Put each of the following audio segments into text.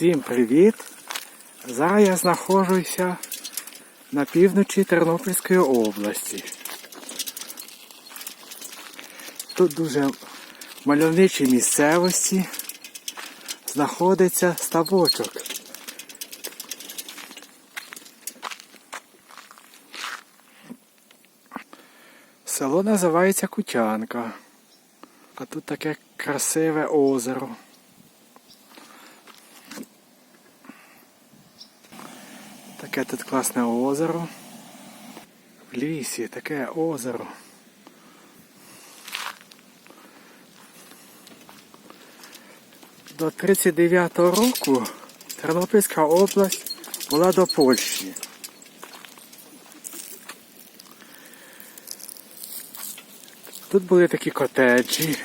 Всім привіт! Зараз я знаходжуся на півночі Тернопільської області. Тут дуже мальовничій місцевості знаходиться ставочок. Село називається Кутянка, а тут таке красиве озеро. Таке тут класне озеро. В лісі таке озеро. До 39-го року Тернопільська область була до Польщі. Тут були такі котеджі.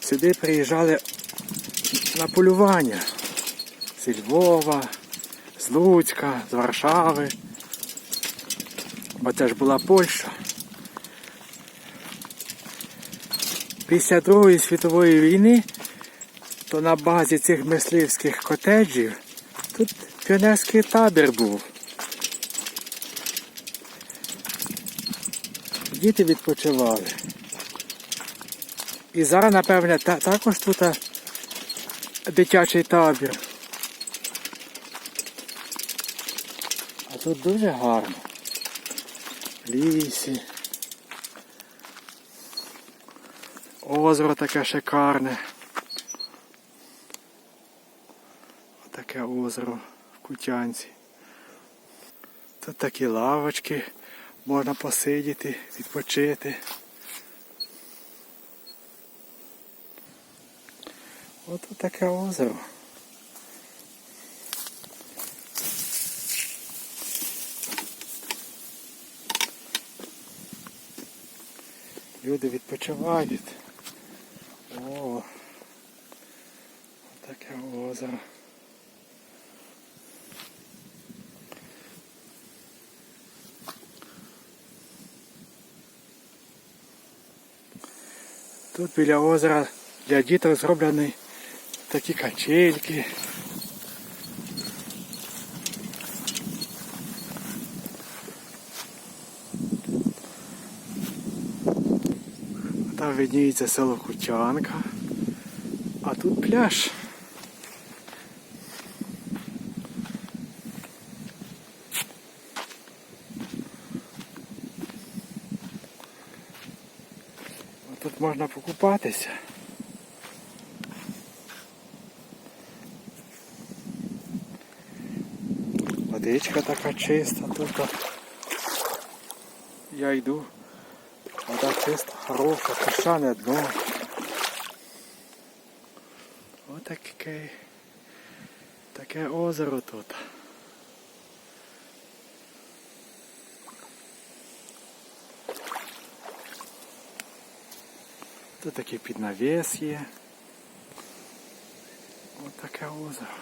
Сюди приїжджали на полювання з Львова, з Луцька, з Варшави. Бо це ж була Польща. Після Другої світової війни то на базі цих мисливських котеджів тут піонерський табір був. Діти відпочивали. І зараз, напевне, та- також тут дитячий табір. А тут дуже гарно. Лісі. Озеро таке шикарне. Отаке озеро в Кутянці. Тут такі лавочки, можна посидіти, відпочити. Ось таке озеро. Люди відпочивають. О, таке озеро. Тут біля озера для діток зроблені такі качельки. Там видніється село Кутянка. А тут пляж. Тут можна покупатися. Водичка така чиста тут. Я йду. Вода чиста, хороша, піщане дно. Отаке таке озеро тут. Тут такий піднавіс є. Ось таке озеро.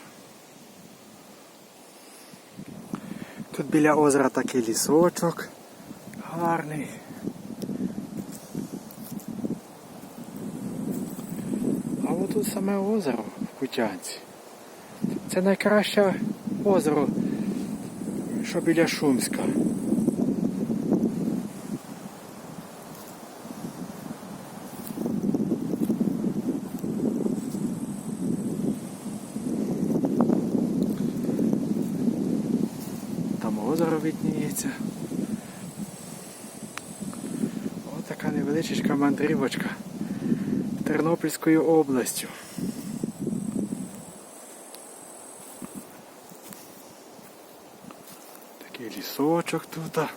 Тут біля озера такий лісочок гарний. Тут саме озеро в Кутянці. Це найкраще озеро, що біля Шумська. Там озеро відніється. Ось така невеличка мандрівочка Тернопільською областю. Такий лісочок тут.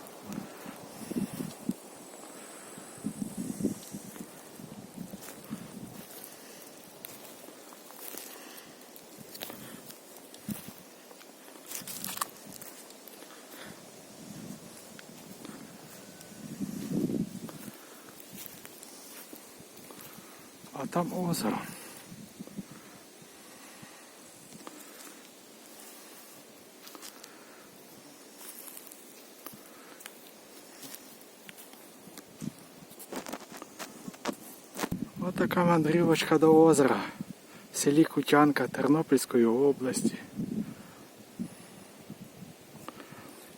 А там озеро. Ось така мандрівочка до озера. в селі Кутянка Тернопільської області.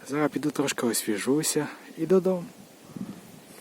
Зараз піду трошки освіжуся і додому.